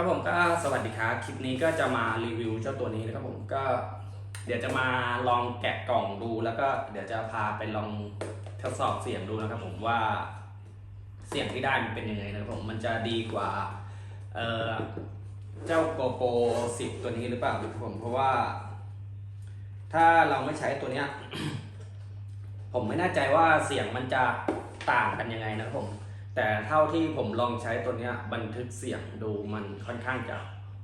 ครับผมก็สวัสดีครับ คลิปนี้ก็จะมารีวิวเจ้าตัวนี้นะครับผมก็เดี๋ยวจะมาลองแกะกล่องดูแล้วก็เดี๋ยวจะพาไปลองทดสอบเสียงดูนะครับผมว่าเสียงที่ได้มันเป็นยังไงนะครับผมมันจะดีกว่าเอ่อเจ้าโกโป10 ตัวนี้หรือเปล่าครับผมเพราะว่า ถ้าเราไม่ใช้ตัวเนี้ย ผมไม่แน่ใจว่าเสียงมันจะต่างกันยังไงนะครับผม แต่เท่าที่ผมลองใช้ตัวเนี้ยบันทึกเสียงดูมันค่อนข้างจะ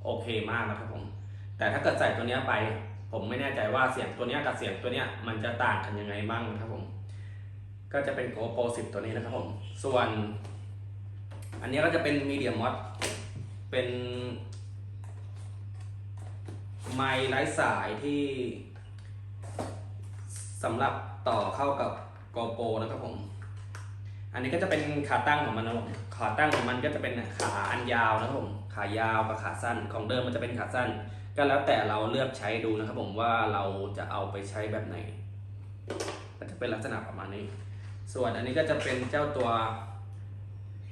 โอเคมากนะครับผม แต่ถ้าเกิดใส่ตัวเนี้ยไป ผมไม่แน่ใจว่าเสียงตัวเนี้ยกับเสียงตัวเนี้ยมันจะต่างกันยังไงบ้างนะครับผม ก็จะเป็น GoPro 10 ตัวนี้นะครับผม ส่วน อันนี้ก็จะเป็น Medium Mod เป็นไมค์ไร้สายที่สำหรับต่อเข้ากับ GoPro นะครับผม อันนี้ก็จะเป็นขาตั้งของมันนะครับผมขาตั้งของมันก็จะเป็นขาอันยาวนะครับผมขายาวกับขาสั้นของเดิมมันจะเป็นขาสั้น ก็แล้วแต่เราเลือกใช้ดูนะครับผมว่าเราจะเอาไปใช้แบบไหนก็จะเป็นลักษณะประมาณนี้ ส่วนอันนี้ก็จะเป็นเจ้าตัว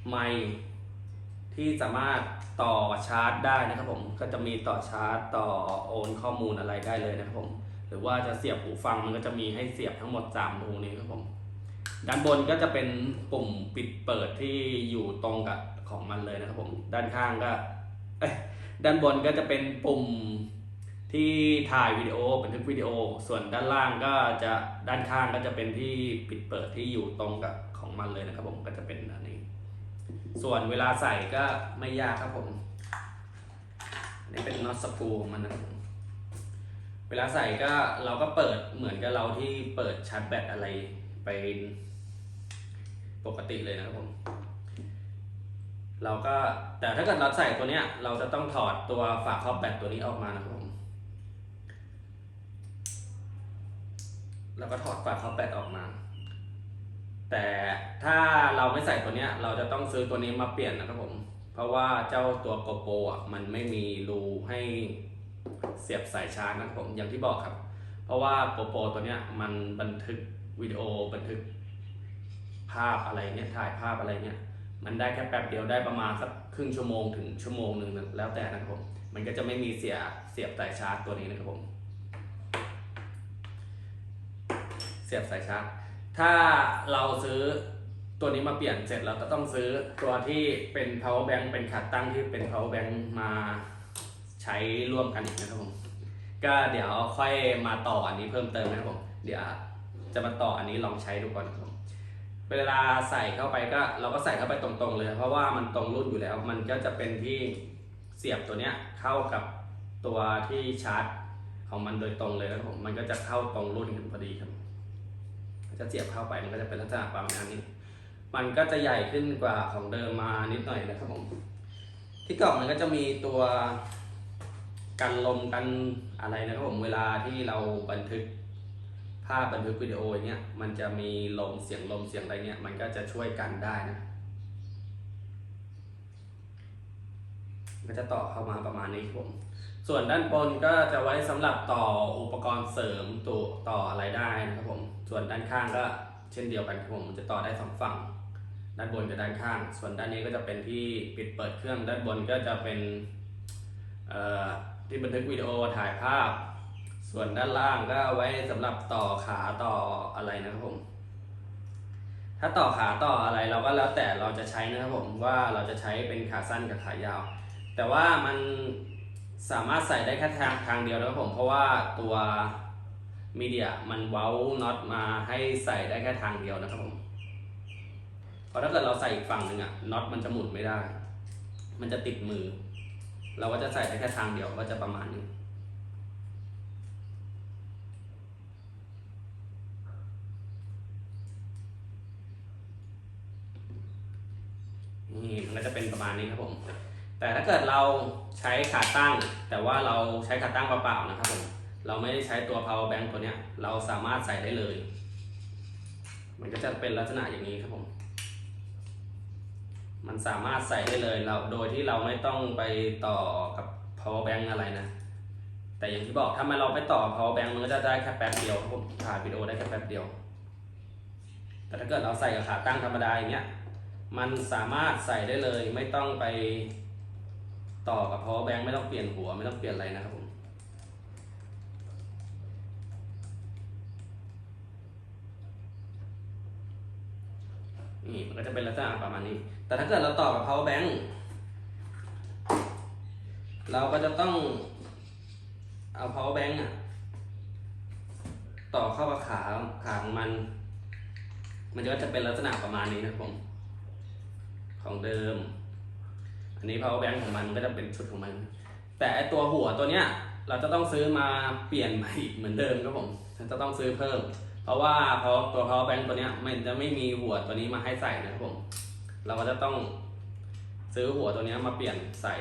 ไมค์ที่สามารถต่อชาร์จได้นะครับผม ก็จะมีต่อชาร์จต่อโอนข้อมูลอะไรได้เลยนะครับผม หรือว่าจะเสียบหูฟังมันก็จะมีให้เสียบทั้งหมด3รูนี้ครับผม ด้านบนก็จะเป็นปุ่มปิดเปิดที่อยู่ตรงกับของมันเลยนะครับผม ด้านข้างก็ด้านบนก็จะเป็นปุ่มที่ถ่ายวิดีโอบันทึกวิดีโอ ส่วนด้านล่างก็จะด้านข้างก็จะเป็นที่ปิดเปิดที่อยู่ตรงกับของมันเลยนะครับผมก็จะเป็นอันนี้ ส่วนเวลาใส่ก็ไม่ยากครับผมอันนี่เป็นน็อตสกรูของมันนะครับเวลาใส่ก็เราก็เปิดเหมือนกับเราที่เปิดชาร์จแบตอะไร ไปปกติเลยนะครับผม เราก็แต่ถ้าเกิดเราใส่ตัวเนี้ย เราจะต้องถอดตัวฝาครอบแบตตัวนี้ออกมานะครับผมแล้วก็ถอดฝาครอบแบตออกมา แต่ถ้าเราไม่ใส่ตัวเนี้ย เราจะต้องซื้อตัวนี้มาเปลี่ยนนะครับผม เพราะว่าเจ้าตัวโกโปรอะมันไม่มีรูให้เสียบสายชาร์จนะครับผมอย่างที่บอกครับ เพราะว่าโกโปรตัวเนี้ยมันบันทึก วิดีโอบันทึกภาพอะไรเนี้ยถ่ายภาพอะไรเนี้ยมันได้แค่แป๊บเดียวได้ประมาณสักครึ่งชั่วโมงถึงชั่วโมงหนึ่งนะแล้วแต่นะครับผมมันก็จะไม่มีเสียเสียบสายชาร์จตัวนี้นะครับผม เสียบสายชาร์จ ถ้าเราซื้อตัวนี้มาเปลี่ยนเสร็จเราก็ต้องซื้อตัวที่เป็น power bank เป็นขาตั้งที่เป็น power bank มาใช้ร่วมกันอีกนะครับผม ก็เดี๋ยวค่อยมาต่ออันนี้เพิ่มเติมนะครับผม เดี๋ยว จะมาต่ออันนี้ลองใช้ดูก่อนครับ เวลาใส่เข้าไปก็เราก็ใส่เข้าไปตรงๆเลย เพราะว่ามันตรงรุ่นอยู่แล้ว มันก็จะเป็นที่เสียบตัวเนี้ยเข้ากับตัวที่ชาร์จของมันโดยตรงเลยนะครับผม มันก็จะเข้าตรงรุ่นกันพอดีครับ จะเสียบเข้าไปมันก็จะเป็นลักษณะประมาณนี้ มันก็จะใหญ่ขึ้นกว่าของเดิมมานิดหน่อยนะครับผม ที่กล่องมันก็จะมีตัวกันลมกันอะไรนะครับผมเวลาที่เราบันทึก ภาพบันทึกวิดีโออย่างเงี้ยมันจะมีลมเสียงลมเสียงอะไรเงี้ยมันก็จะช่วยกันได้นะก็จะต่อเข้ามาประมาณนี้ครับผมส่วนด้านบนก็จะไว้สำหรับต่ออุปกรณ์เสริมตัวต่ออะไรได้นะครับผมส่วนด้านข้างก็เช่นเดียวกันครับผมมันจะต่อได้สองฝั่ง ด้านบนกับด้านข้าง ส่วนด้านนี้ก็จะเป็นที่ปิดเปิดเครื่องด้านบนก็จะเป็นที่บันทึกวิดีโอถ่ายภาพ ส่วนด้านล่างก็เอาไว้สำหรับต่อขาต่ออะไรนะครับผม ถ้าต่อขาต่ออะไรเราก็แล้วแต่เราจะใช้นะครับผมว่าเราจะใช้เป็นขาสั้นกับขายาว แต่ว่ามันสามารถใส่ได้แค่ทางทางเดียวนะครับผมเพราะว่าตัวมีเดียมันเว้าน็อตมาให้ใส่ได้แค่ทางเดียวนะครับผมเพราะถ้าเกิดเราใส่อีกฝั่งหนึ่งอะน็อตมันจะหมุนไม่ได้ มันจะติดมือ เราก็จะใส่ได้แค่ทางเดียวก็จะประมาณนี้ นี่มันก็จะเป็นประมาณนี้ครับผม แต่ถ้าเกิดเราใช้ขาตั้ง แต่ว่าเราใช้ขาตั้งเปล่าๆนะครับผม เราไม่ได้ใช้ตัว power bank ตัวเนี้ย เราสามารถใส่ได้เลย มันก็จะเป็นลักษณะอย่างนี้ครับผม มันสามารถใส่ได้เลยเราโดยที่เราไม่ต้องไปต่อกับ power bank อะไรนะ แต่อย่างที่บอกถ้ามาเราไปต่อ power bank มันก็จะได้แค่แป๊บเดียวครับผมถ่ายวิดีโอได้แค่แป๊บเดียว แต่ถ้าเกิดเราใส่กับขาตั้งธรรมดาอย่างเงี้ย มันสามารถใส่ได้เลย ไม่ต้องไปต่อกับ power bank ไม่ต้องเปลี่ยนหัวไม่ต้องเปลี่ยนอะไรนะครับผมนี่มันก็จะเป็นลักษณะประมาณนี้ แต่ถ้าเกิดเราต่อกับ power bank เราก็จะต้องเอา power bank อะต่อเข้ากับขาขาของมัน มันก็จะเป็นลักษณะประมาณนี้นะครับผม ของเดิม อันนี้ power bank ของมันก็จะเป็นชุดของมัน แต่ไอตัวหัวตัวเนี้ยเราจะต้องซื้อมาเปลี่ยนใหม่อีกเหมือนเดิมครับผมจะต้องซื้อเพิ่ม เพราะว่าพอตัว power bank ตัวเนี้ยมันจะไม่มีหัวตัวนี้มาให้ใส่นะครับผม เราก็จะต้องซื้อหัวตัวเนี้ยมาเปลี่ยนใส่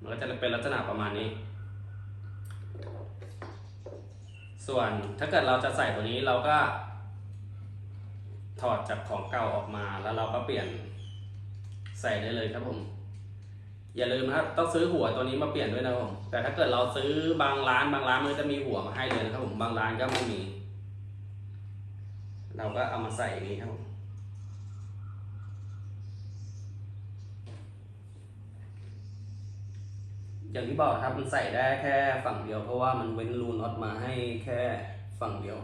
มันก็จะเป็นลักษณะประมาณนี้ ส่วนถ้าเกิดเราจะใส่ตัวนี้เราก็ ถอดจากของเก่าออกมาแล้วเราก็เปลี่ยน ใส่ได้เลยครับผม อย่าลืมนะครับต้องซื้อหัวตัวนี้มาเปลี่ยนด้วยนะครับผมแต่ถ้าเกิดเราซื้อบางร้านบางร้านมันจะมีหัวมาให้เลยนะครับผมบางร้านก็ไม่มี เราก็เอามาใส่นี้ครับผมอย่างที่บอกครับมันใส่ได้แค่ฝั่งเดียวเพราะว่ามันเว้นรูน็อตมาให้แค่ฝั่งเดียว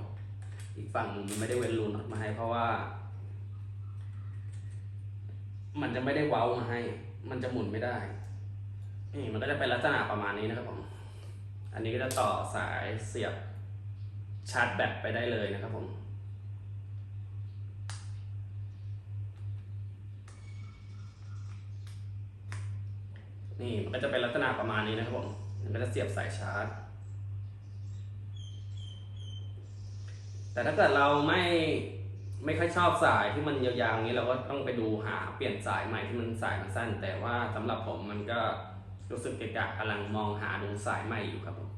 อีกฝั่งมันไม่ได้เว้นรูน็อตมาให้เพราะว่า มันจะไม่ได้เว้ามาให้ มันจะหมุนไม่ได้ นี่มันก็จะเป็นลักษณะประมาณนี้นะครับผม อันนี้ก็จะต่อสายเสียบชาร์จแบตไปได้เลยนะครับผมนี่มันก็จะเป็นลักษณะประมาณนี้นะครับผม มันก็จะเสียบสายชาร์จ แต่ถ้าเกิดเราไม่ ไม่ค่อยชอบสายที่มันยาวๆอย่างนี้เราก็ต้องไปดูหาเปลี่ยนสายใหม่ที่มันสายมันสั้น แต่ว่าสำหรับผมมันก็รู้สึกเกะกะกำลังมองหาดูสายใหม่อยู่ครับผม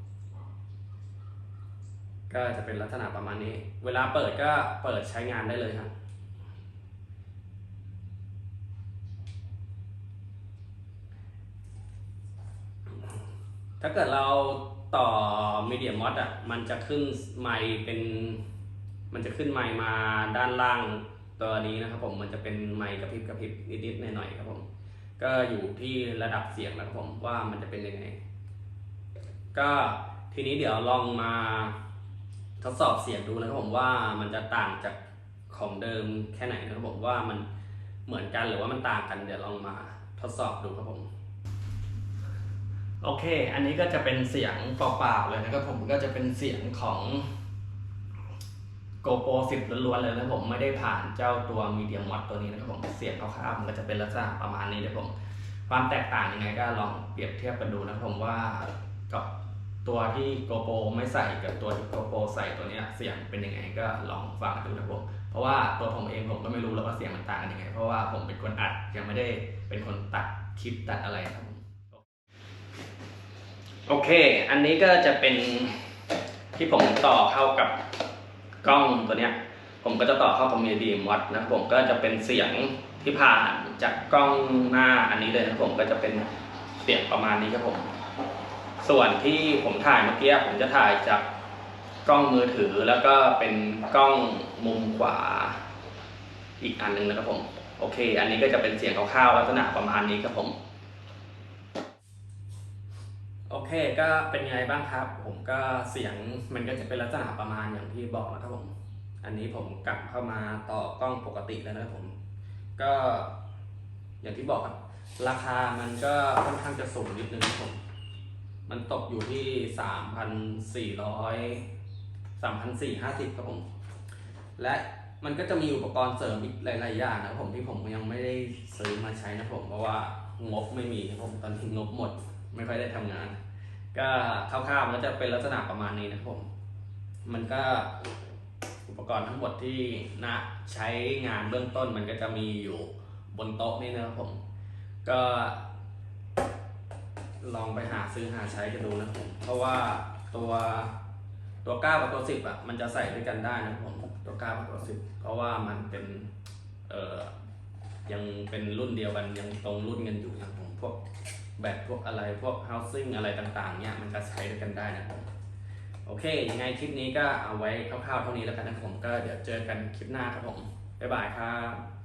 ก็จะเป็นลักษณะประมาณนี้ เวลาเปิดก็เปิดใช้งานได้เลยครับถ้าเกิดเราต่อมีเดียมอดอะ มันจะขึ้นไมค์เป็น มันจะขึ้นไมค์มาด้านล่างตัวนี้นะครับผมมันจะเป็นไมค์กระพริบกระพริบนิดๆหน่อยๆครับผมก็อยู่ที่ระดับเสียงนะครับผมว่ามันจะเป็นยังไง ก็ทีนี้เดี๋ยวลองมาทดสอบเสียงดูนะครับผมว่ามันจะต่างจากของเดิมแค่ไหนนะครับผมว่ามันเหมือนกันหรือว่ามันต่างกันเดี๋ยวลองมาทดสอบดูครับผม โอเค อันนี้ก็จะเป็นเสียงเปล่าๆเลยนะครับผมก็จะเป็นเสียงของ GoPro 10 ล้วนๆเลยนะผมไม่ได้ผ่านเจ้าตัว Medium Mod ตัวนี้นะครับผมเสียงคร่าวๆมันก็จะเป็นลักษณะประมาณนี้นะครับผมความแตกต่างยังไงก็ลองเปรียบเทียบกันดูนะครับผมว่ากับตัวที่ GoPro ไม่ใส่กับตัวที่ GoPro ใส่ตัวนี้เสียงเป็นยังไงก็ลองฟังดูนะครับผมเพราะว่าตัวผมเองผมก็ไม่รู้แล้วว่าเสียงมันต่างกันยังไง เพราะว่าผมเป็นคนอัดยังไม่ได้เป็นคนตัดคลิปตัดอะไรครับผมโอเค อันนี้ก็จะเป็นที่ผมต่อเข้ากับ กล้องตัวเนี้ยผมก็จะต่อเข้ากับมีดีมวัดนะครับผมก็จะเป็นเสียงที่ผ่านจากกล้องหน้าอันนี้เลยนะครับผมก็จะเป็นเสียงประมาณนี้ครับผม ส่วนที่ผมถ่ายเมื่อกี้ผมจะถ่ายจากกล้องมือถือแล้วก็เป็นกล้องมุมขวา อีกอันหนึ่งนะครับผม โอเค อันนี้ก็จะเป็นเสียงคร่าวๆลักษณะประมาณนี้ครับผม โอเคก็เป็นไงบ้างครับ ผมก็เสียงมันก็จะเป็นลักษณะประมาณอย่างที่บอกนะครับผม อันนี้ผมกลับเข้ามาต่อกล้องปกติแล้วนะครับผม ก็อย่างที่บอกครับ ราคามันก็ค่อนข้างจะสูงนิดนึงครับผม มันตกอยู่ที่สามพันสี่ร้อยสามพันสี่ห้าสิบครับผม และมันก็จะมีอุปกรณ์เสริมอีกหลาย ๆ อย่างนะครับผมที่ผมยังไม่ได้ซื้อมาใช้นะครับผมเพราะว่างบไม่มีครับผมตอนนี้งบหมด ไม่ค่อยได้ทำงาน ก็คร่าวๆมันก็จะเป็นลักษณะประมาณนี้นะผม มันก็อุปกรณ์ทั้งหมดที่นะใช้งานเบื้องต้นมันก็จะมีอยู่บนโต๊ะนี่นะครับผม ก็ ลองไปหาซื้อหาใช้กันดูนะผม เพราะว่าตัวตัว9กับตัว10อะมันจะใส่ด้วยกันได้นะผมตัว9กับตัว10เพราะว่ามันเป็นเอ่อยังเป็นรุ่นเดียวกันยังตรงรุ่นกันอยู่นะผมพวก แบตพวกอะไรพวก housing อะไรต่างๆเนี่ยมันก็ใช้ด้วยกันได้นะครับโอเค ยังไงคลิปนี้ก็เอาไว้คร่าวๆเท่านี้แล้วกันนะผมก็เดี๋ยวเจอกันคลิปหน้าครับผม บ๊ายบายครับ